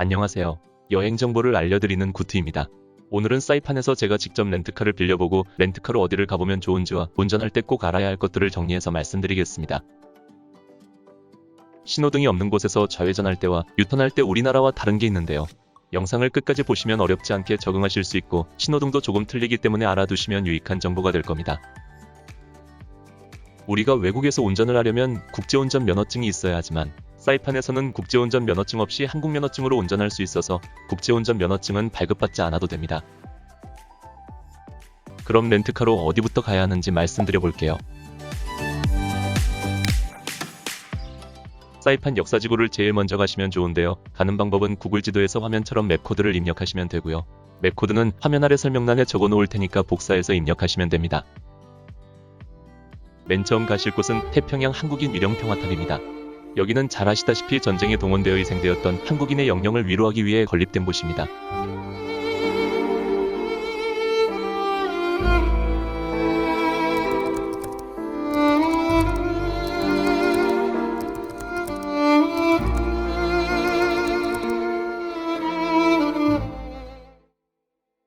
안녕하세요. 여행 정보를 알려드리는 구트입니다. 오늘은 사이판에서 제가 직접 렌트카를 빌려보고 렌트카로 어디를 가보면 좋은지와 운전할 때 꼭 알아야 할 것들을 정리해서 말씀드리겠습니다. 신호등이 없는 곳에서 좌회전할 때와 유턴할 때 우리나라와 다른 게 있는데요. 영상을 끝까지 보시면 어렵지 않게 적응하실 수 있고 신호등도 조금 틀리기 때문에 알아두시면 유익한 정보가 될 겁니다. 우리가 외국에서 운전을 하려면 국제운전 면허증이 있어야 하지만 사이판에서는 국제운전 면허증 없이 한국 면허증으로 운전할 수 있어서 국제운전 면허증은 발급받지 않아도 됩니다. 그럼 렌트카로 어디부터 가야 하는지 말씀드려 볼게요. 사이판 역사지구를 제일 먼저 가시면 좋은데요. 가는 방법은 구글 지도에서 화면처럼 맵 코드를 입력하시면 되고요. 맵 코드는 화면 아래 설명란에 적어 놓을 테니까 복사해서 입력하시면 됩니다. 맨 처음 가실 곳은 태평양 한국인 위령평화탑입니다. 여기는 잘 아시다시피 전쟁에 동원되어 희생되었던 한국인의 영령을 위로하기 위해 건립된 곳입니다.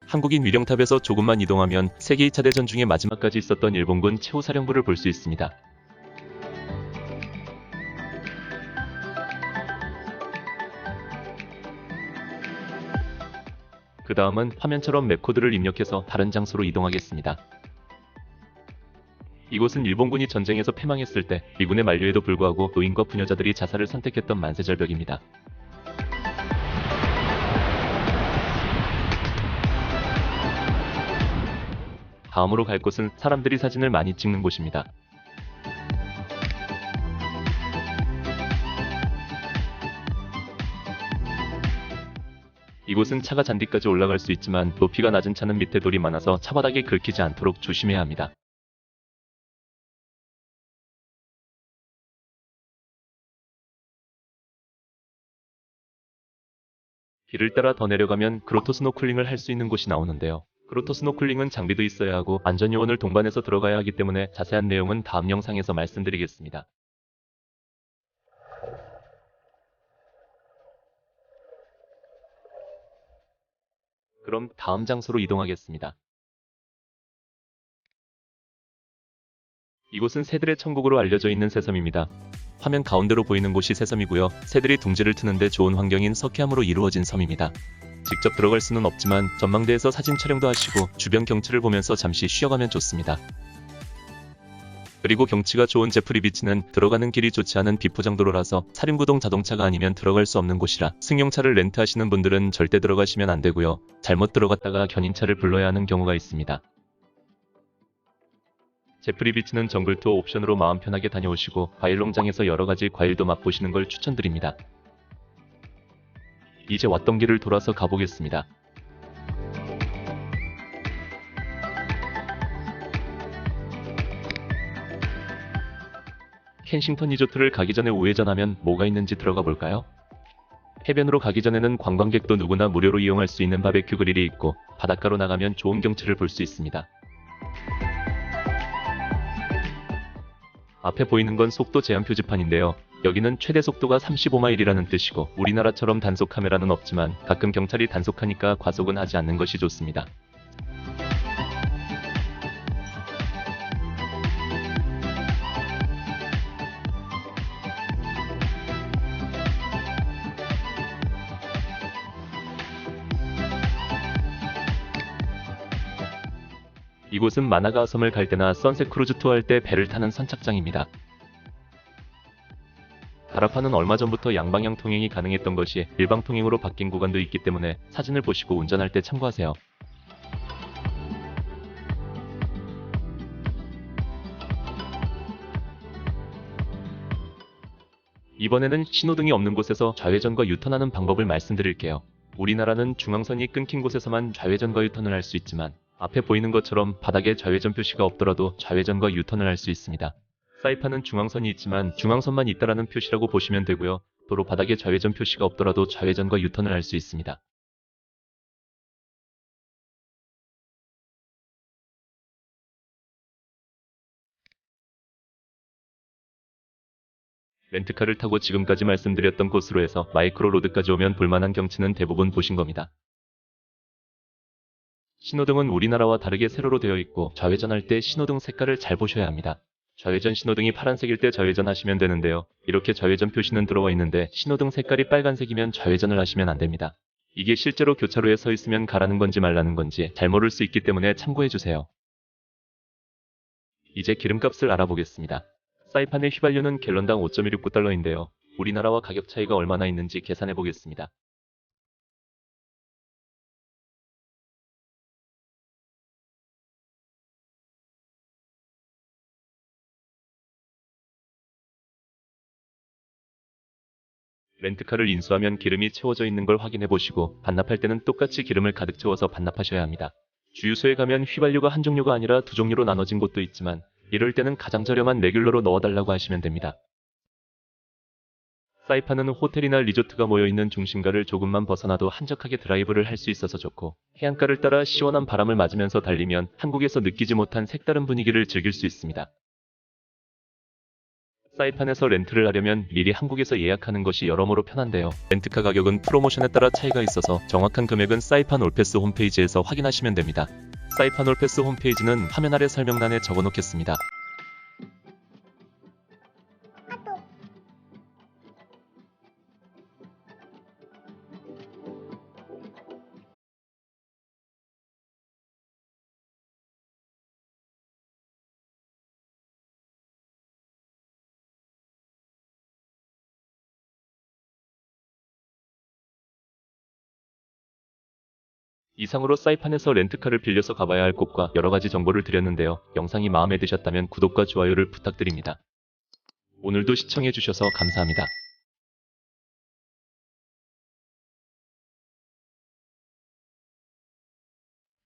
한국인 위령탑에서 조금만 이동하면 세계 2차 대전 중에 마지막까지 있었던 일본군 최후 사령부를 볼 수 있습니다. 그 다음은 화면처럼 맵코드를 입력해서 다른 장소로 이동하겠습니다. 이곳은 일본군이 전쟁에서 패망했을 때 미군의 만류에도 불구하고 노인과 부녀자들이 자살을 선택했던 만세절벽입니다. 다음으로 갈 곳은 사람들이 사진을 많이 찍는 곳입니다. 이곳은 차가 잔디까지 올라갈 수 있지만 높이가 낮은 차는 밑에 돌이 많아서 차바닥에 긁히지 않도록 조심해야 합니다. 길을 따라 더 내려가면 그로토 스노클링을 할 수 있는 곳이 나오는데요. 그로토 스노클링은 장비도 있어야 하고 안전요원을 동반해서 들어가야 하기 때문에 자세한 내용은 다음 영상에서 말씀드리겠습니다. 그럼 다음 장소로 이동하겠습니다. 이곳은 새들의 천국으로 알려져 있는 새섬입니다. 화면 가운데로 보이는 곳이 새섬이고요. 새들이 둥지를 트는데 좋은 환경인 석회암으로 이루어진 섬입니다. 직접 들어갈 수는 없지만 전망대에서 사진 촬영도 하시고 주변 경치를 보면서 잠시 쉬어가면 좋습니다. 그리고 경치가 좋은 제프리 비치는 들어가는 길이 좋지 않은 비포장도로라서 사륜구동 자동차가 아니면 들어갈 수 없는 곳이라 승용차를 렌트하시는 분들은 절대 들어가시면 안 되고요. 잘못 들어갔다가 견인차를 불러야 하는 경우가 있습니다. 제프리 비치는 정글 투어 옵션으로 마음 편하게 다녀오시고 과일 농장에서 여러 가지 과일도 맛보시는 걸 추천드립니다. 이제 왔던 길을 돌아서 가보겠습니다. 켄싱턴 리조트를 가기 전에 우회전하면 뭐가 있는지 들어가 볼까요? 해변으로 가기 전에는 관광객도 누구나 무료로 이용할 수 있는 바베큐 그릴이 있고 바닷가로 나가면 좋은 경치를 볼 수 있습니다. 앞에 보이는 건 속도 제한 표지판인데요. 여기는 최대 속도가 35마일이라는 뜻이고 우리나라처럼 단속 카메라는 없지만 가끔 경찰이 단속하니까 과속은 하지 않는 것이 좋습니다. 이곳은 마나가 섬을 갈 때나 선셋 크루즈 투어 할 때 배를 타는 선착장입니다. 가라파는 얼마 전부터 양방향 통행이 가능했던 것이 일방 통행으로 바뀐 구간도 있기 때문에 사진을 보시고 운전할 때 참고하세요. 이번에는 신호등이 없는 곳에서 좌회전과 유턴하는 방법을 말씀드릴게요. 우리나라는 중앙선이 끊긴 곳에서만 좌회전과 유턴을 할 수 있지만 앞에 보이는 것처럼 바닥에 좌회전 표시가 없더라도 좌회전과 유턴을 할 수 있습니다. 사이판은 중앙선이 있지만 중앙선만 있다라는 표시라고 보시면 되고요. 도로 바닥에 좌회전 표시가 없더라도 좌회전과 유턴을 할 수 있습니다. 렌트카를 타고 지금까지 말씀드렸던 곳으로 해서 마이크로 로드까지 오면 볼만한 경치는 대부분 보신 겁니다. 신호등은 우리나라와 다르게 세로로 되어 있고 좌회전할 때 신호등 색깔을 잘 보셔야 합니다. 좌회전 신호등이 파란색일 때 좌회전 하시면 되는데요. 이렇게 좌회전 표시는 들어와 있는데 신호등 색깔이 빨간색이면 좌회전을 하시면 안 됩니다. 이게 실제로 교차로에 서 있으면 가라는 건지 말라는 건지 잘 모를 수 있기 때문에 참고해 주세요. 이제 기름값을 알아보겠습니다. 사이판의 휘발유는 갤런당 5.169달러인데요. 우리나라와 가격 차이가 얼마나 있는지 계산해 보겠습니다. 렌트카를 인수하면 기름이 채워져 있는 걸 확인해 보시고 반납할 때는 똑같이 기름을 가득 채워서 반납하셔야 합니다. 주유소에 가면 휘발유가 한 종류가 아니라 두 종류로 나눠진 곳도 있지만 이럴 때는 가장 저렴한 레귤러로 넣어달라고 하시면 됩니다. 사이판은 호텔이나 리조트가 모여있는 중심가를 조금만 벗어나도 한적하게 드라이브를 할 수 있어서 좋고 해안가를 따라 시원한 바람을 맞으면서 달리면 한국에서 느끼지 못한 색다른 분위기를 즐길 수 있습니다. 사이판에서 렌트를 하려면 미리 한국에서 예약하는 것이 여러모로 편한데요. 렌트카 가격은 프로모션에 따라 차이가 있어서 정확한 금액은 사이판 올패스 홈페이지에서 확인하시면 됩니다. 사이판 올패스 홈페이지는 화면 아래 설명란에 적어 놓겠습니다. 이상으로 사이판에서 렌트카를 빌려서 가봐야 할 곳과 여러 가지 정보를 드렸는데요. 영상이 마음에 드셨다면 구독과 좋아요를 부탁드립니다. 오늘도 시청해주셔서 감사합니다.